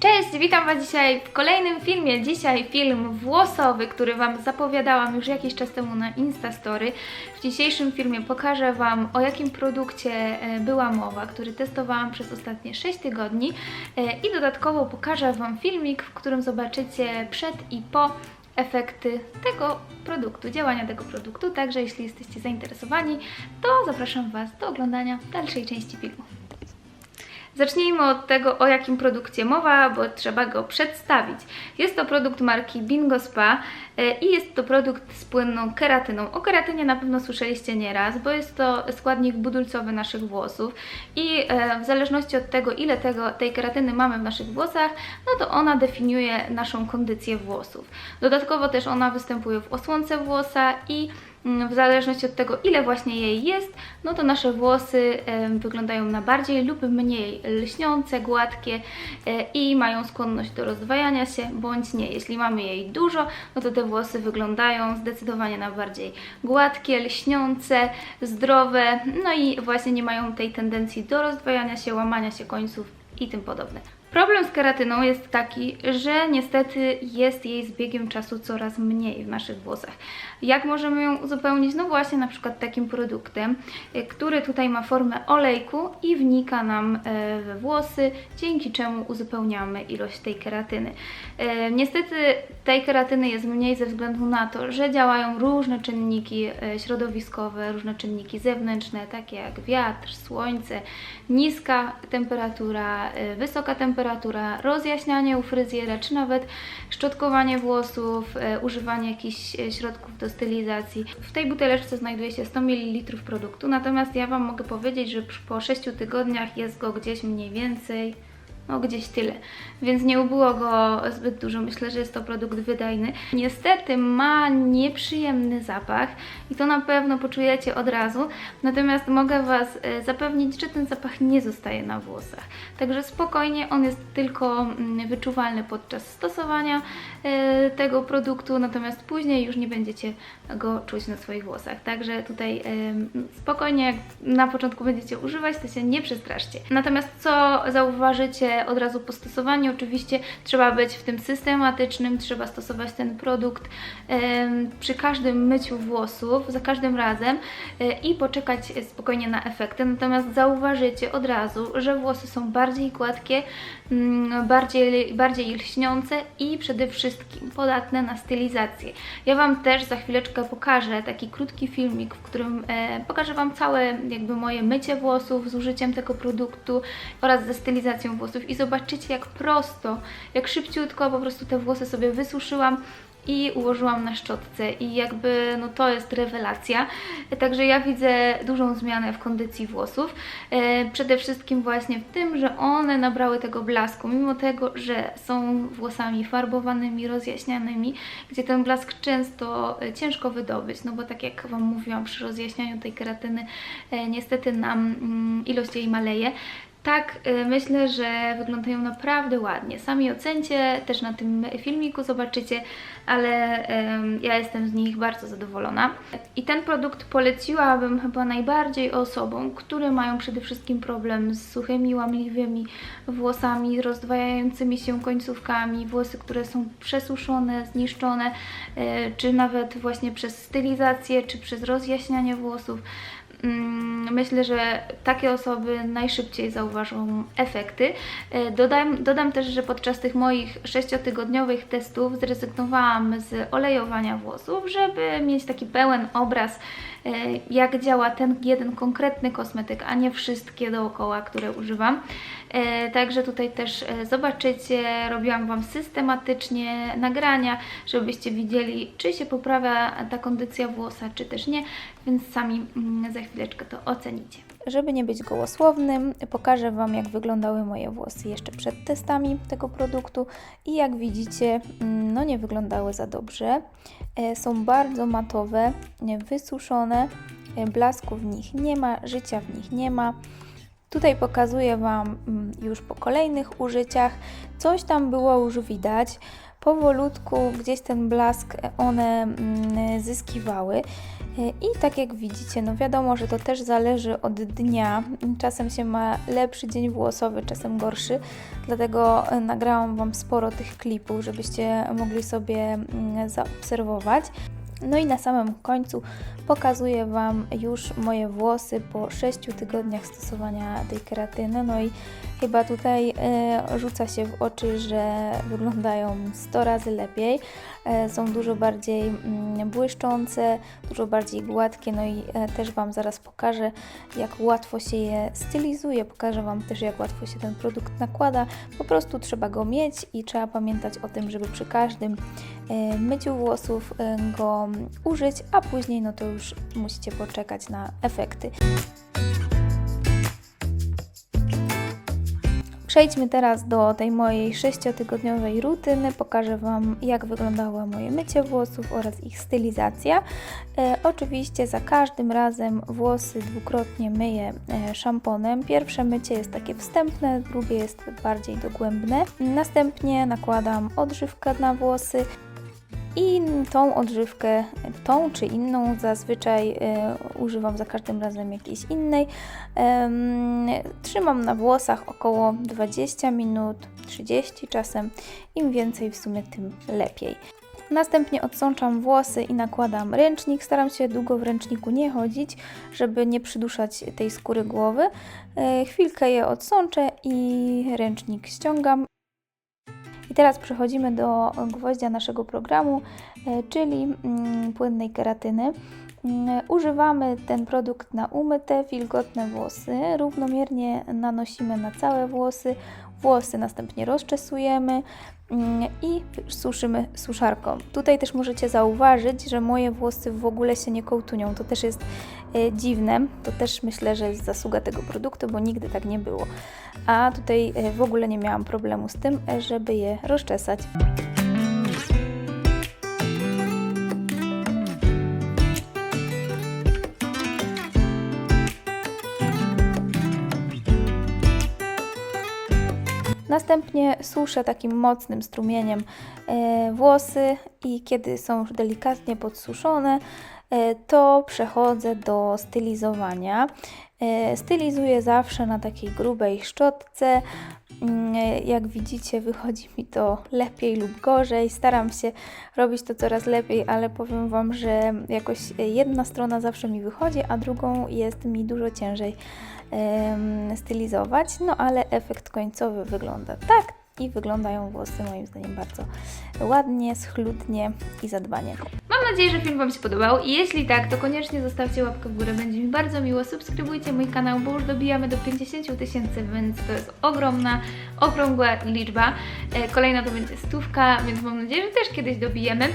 Cześć, witam Was dzisiaj w kolejnym filmie. Dzisiaj film włosowy, który Wam zapowiadałam już jakiś czas temu na Instastory. W dzisiejszym filmie pokażę Wam o jakim produkcie e, była mowa, który testowałam przez ostatnie 6 tygodni E, i dodatkowo pokażę Wam filmik, w którym zobaczycie przed i po efekty tego produktu, działania tego produktu. Także jeśli jesteście zainteresowani, to zapraszam Was do oglądania dalszej części filmu. Zacznijmy od tego, o jakim produkcie mowa, bo trzeba go przedstawić. Jest to produkt marki Bingo Spa e, i jest to produkt z płynną keratyną. O keratynie na pewno słyszeliście nieraz, bo jest to składnik budulcowy naszych włosów i e, w zależności od tego, ile tego, tej keratyny mamy w naszych włosach, no to ona definiuje naszą kondycję włosów. Dodatkowo też ona występuje w osłonce włosa i w zależności od tego, ile właśnie jej jest, no to nasze włosy wyglądają na bardziej lub mniej lśniące, gładkie e, i mają skłonność do rozdwajania się, bądź nie. Jeśli mamy jej dużo, no to te włosy wyglądają zdecydowanie na bardziej gładkie, lśniące, zdrowe, no i właśnie nie mają tej tendencji do rozdwajania się, łamania się końców i tym podobne. Problem z keratyną jest taki, że niestety jest jej z biegiem czasu coraz mniej w naszych włosach. Jak możemy ją uzupełnić? No właśnie na przykład takim produktem, e, który tutaj ma formę olejku i wnika nam e, we włosy, dzięki czemu uzupełniamy ilość tej keratyny. E, Niestety tej keratyny jest mniej ze względu na to, że działają różne czynniki środowiskowe, różne czynniki zewnętrzne, takie jak wiatr, słońce, niska temperatura, wysoka temperatura, rozjaśnianie u fryzjera, czy nawet szczotkowanie włosów, e, używanie jakichś e, środków do stylizacji. W tej buteleczce znajduje się 100 ml produktu, natomiast ja Wam mogę powiedzieć, że po 6 tygodniach jest go gdzieś mniej więcej no gdzieś tyle, więc nie ubyło go zbyt dużo. Myślę, że jest to produkt wydajny. Niestety ma nieprzyjemny zapach i to na pewno poczujecie od razu, natomiast mogę Was e, zapewnić, że ten zapach nie zostaje na włosach. Także spokojnie, on jest tylko mm, wyczuwalny podczas stosowania e, tego produktu, natomiast później już nie będziecie go czuć na swoich włosach. Także tutaj em, spokojnie, jak na początku będziecie używać, to się nie przestraszcie. Natomiast co zauważycie od razu po stosowaniu, oczywiście trzeba być w tym systematycznym, trzeba stosować ten produkt przy każdym myciu włosów, za każdym razem e, i poczekać spokojnie na efekty. Natomiast zauważycie od razu, że włosy są bardziej gładkie, mm, bardziej, bardziej lśniące i przede wszystkim podatne na stylizację. Ja Wam też za chwileczkę pokażę taki krótki filmik, w którym e, pokażę Wam całe jakby moje mycie włosów z użyciem tego produktu oraz ze stylizacją włosów i zobaczycie jak prosto, jak szybciutko po prostu te włosy sobie wysuszyłam i ułożyłam na szczotce i jakby no to jest rewelacja. Także ja widzę dużą zmianę w kondycji włosów. E, przede wszystkim właśnie w tym, że one nabrały tego blasku, mimo tego, że są włosami farbowanymi, rozjaśnianymi, gdzie ten blask często e, ciężko wydobyć, no bo tak jak Wam mówiłam, przy rozjaśnianiu tej keratyny e, niestety nam mm, ilość jej maleje. Tak, y, myślę, że wyglądają naprawdę ładnie. Sami ocencie, też na tym filmiku zobaczycie, ale ja jestem z nich bardzo zadowolona. I ten produkt poleciłabym chyba najbardziej osobom, które mają przede wszystkim problem z suchymi, łamliwymi włosami, rozdwajającymi się końcówkami, włosy, które są przesuszone, zniszczone, e, czy nawet właśnie przez stylizację, czy przez rozjaśnianie włosów. Myślę, że takie osoby najszybciej zauważą efekty. E, Dodam, dodam też, że podczas tych moich sześciotygodniowych testów zrezygnowałam z olejowania włosów, żeby mieć taki pełen obraz, e, jak działa ten jeden konkretny kosmetyk, a nie wszystkie dookoła, które używam. E, Także tutaj też zobaczycie, robiłam Wam systematycznie nagrania, żebyście widzieli, czy się poprawia ta kondycja włosa, czy też nie, więc sami mm, za chwileczkę to ocenicie. Żeby nie być gołosłownym, pokażę Wam, jak wyglądały moje włosy jeszcze przed testami tego produktu i jak widzicie, mm, no nie wyglądały za dobrze. E, Są bardzo matowe, nie, wysuszone, e, blasku w nich nie ma, życia w nich nie ma. Tutaj pokazuję Wam mm, już po kolejnych użyciach. Coś tam było już widać. Powolutku gdzieś ten blask one mm, zyskiwały. I tak jak widzicie, no wiadomo, że to też zależy od dnia. Czasem się ma lepszy dzień włosowy, czasem gorszy. Dlatego e, nagrałam Wam sporo tych klipów, żebyście mogli sobie mm, zaobserwować. No i na samym końcu pokazuję Wam już moje włosy po 6 tygodniach stosowania tej keratyny. No i chyba tutaj e, rzuca się w oczy, że wyglądają 100 razy lepiej. E, są dużo bardziej mm, błyszczące, dużo bardziej gładkie. No i e, też Wam zaraz pokażę, jak łatwo się je stylizuje. Pokażę Wam też, jak łatwo się ten produkt nakłada. Po prostu trzeba go mieć i trzeba pamiętać o tym, żeby przy każdym myciu włosów e, go użyć, a później no to już musicie poczekać na efekty. Przejdźmy teraz do tej mojej sześciotygodniowej rutyny. Pokażę Wam, jak wyglądało moje mycie włosów oraz ich stylizacja. E, oczywiście za każdym razem włosy dwukrotnie myję e, szamponem. Pierwsze mycie jest takie wstępne, drugie jest bardziej dogłębne. Następnie nakładam odżywkę na włosy. I tą odżywkę, tą czy inną, zazwyczaj e, używam za każdym razem jakiejś innej. Em, trzymam na włosach około 20 minut, 30 czasem. Im więcej w sumie, tym lepiej. Następnie odsączam włosy i nakładam ręcznik. Staram się długo w ręczniku nie chodzić, żeby nie przyduszać tej skóry głowy. E, chwilkę je odsączę i ręcznik ściągam. Teraz przechodzimy do gwoździa naszego programu, e, czyli mm, płynnej keratyny. Mm, Używamy ten produkt na umyte, wilgotne włosy. Równomiernie nanosimy na całe włosy. Włosy następnie rozczesujemy mm, i suszymy suszarką. Tutaj też możecie zauważyć, że moje włosy w ogóle się nie kołtunią. To też jest dziwne. To też myślę, że jest zasługa tego produktu, bo nigdy tak nie było. A tutaj e, w ogóle nie miałam problemu z tym, e, żeby je rozczesać. Następnie suszę takim mocnym strumieniem e, włosy i kiedy są już delikatnie podsuszone, e, to przechodzę do stylizowania. E, Stylizuję zawsze na takiej grubej szczotce. Mm, Jak widzicie, wychodzi mi to lepiej lub gorzej. Staram się robić to coraz lepiej, ale powiem Wam, że jakoś jedna strona zawsze mi wychodzi, a drugą jest mi dużo ciężej stylizować. No ale efekt końcowy wygląda tak i wyglądają włosy moim zdaniem bardzo ładnie, schludnie i zadbanie. Mam nadzieję, że film Wam się podobał jeśli tak, to koniecznie zostawcie łapkę w górę, będzie mi bardzo miło. Subskrybujcie mój kanał, bo już dobijamy do 50 000 tysięcy, więc to jest ogromna, okrągła liczba. E, Kolejna to będzie stówka, więc mam nadzieję, że też kiedyś dobijemy.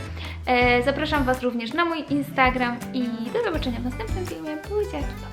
E, Zapraszam Was również na mój Instagram i do zobaczenia w następnym filmie. Buziaki.